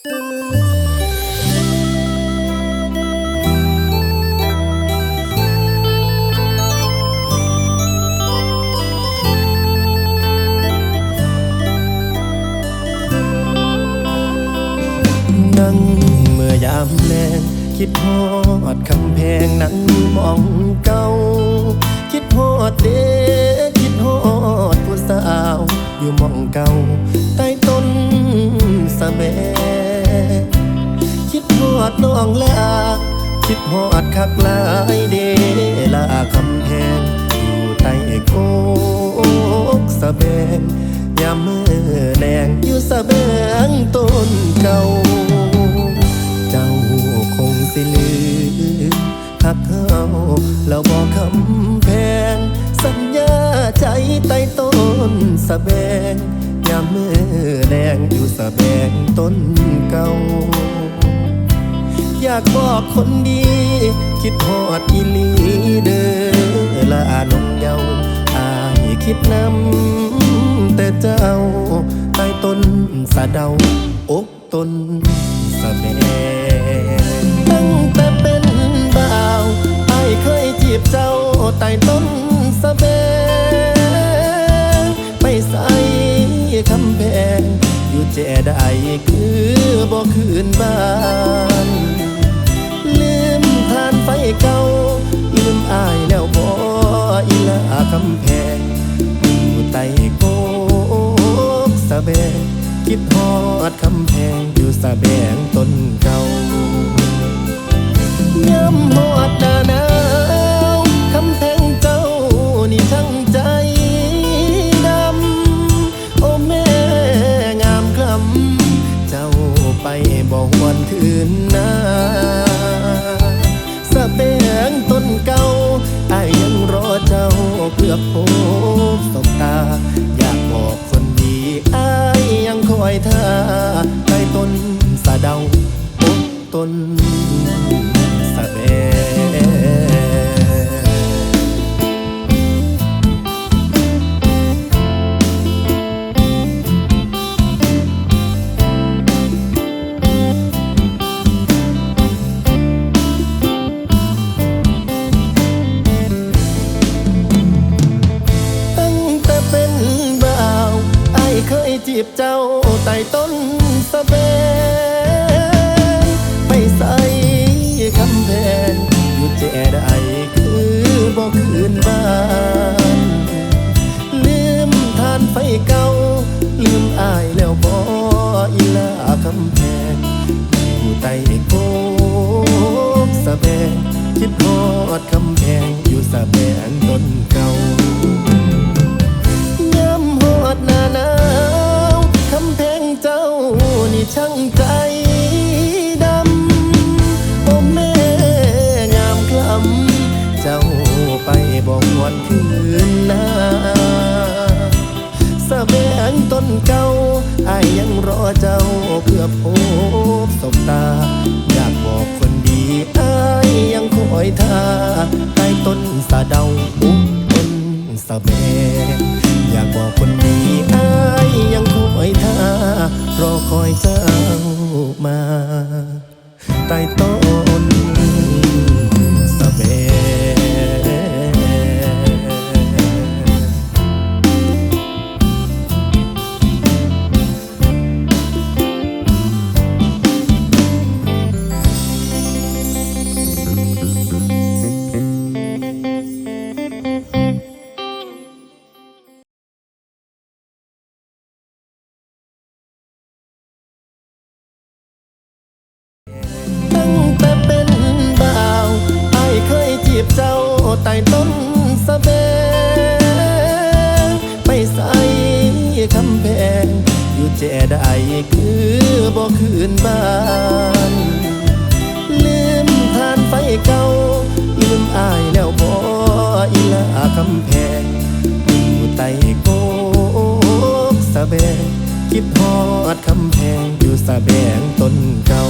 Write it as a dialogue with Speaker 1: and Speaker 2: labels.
Speaker 1: นั่งเมื่อยามแลงคิดฮอดคำแพงนั่งมองเก่า คิดฮอดเด็กคิดฮอดผู้สาว อยู่มองเก่า ใต้ต้นสะแบ คิดฮอดน้องลา คิดฮอดคักหลายเดลาคำแพงอยู่ใต้โกกสะแบงยามมือแดงอยู่สะแบงต้นเก่า เจ้าคงสิลืมหักเขาแล้วบอกคำแพง สัญญาใจใต้ต้นสะแบง มือแดงอยู่สะแบงต้นเก่า อยากบอกคนดี คิดพอดอีลีเด้อละอานงเยาวอายคิดนำแต่เจ้าใต้ต้นสะเดาอกต้นสะแบง คือบ่คืนบ้าน ลืมทานไฟเก่า ลืมอายแล้วบ่อีลาคำแพงอยู่ใต้โกกสะแบงคิดฮอดคำแพงอยู่สะแบงต้นเก่า จีบเจ้าใต้ต้นสะเบงไปใส่คำแพงอยู่แจใดคือบอกคืนบ้า พื่อพบสบตา อยากบอกคนดีอายยังคอยท่าใต้ต้นสะเดาอุบต้นสะเบอยากบอกคนดีอายยังคอยท่ารอคอยเจ้า ใต้ต้นสะแบงไปใส่คำแพง อยู่แจใดคือบ่คืนบ้าน ลืมทานไฟเก่า ลืมอายแล้วบ่อีลาคำแพง อยู่ใต้โกกสะแบงคิดฮอดคำแพงอยู่สะแบงต้นเก่า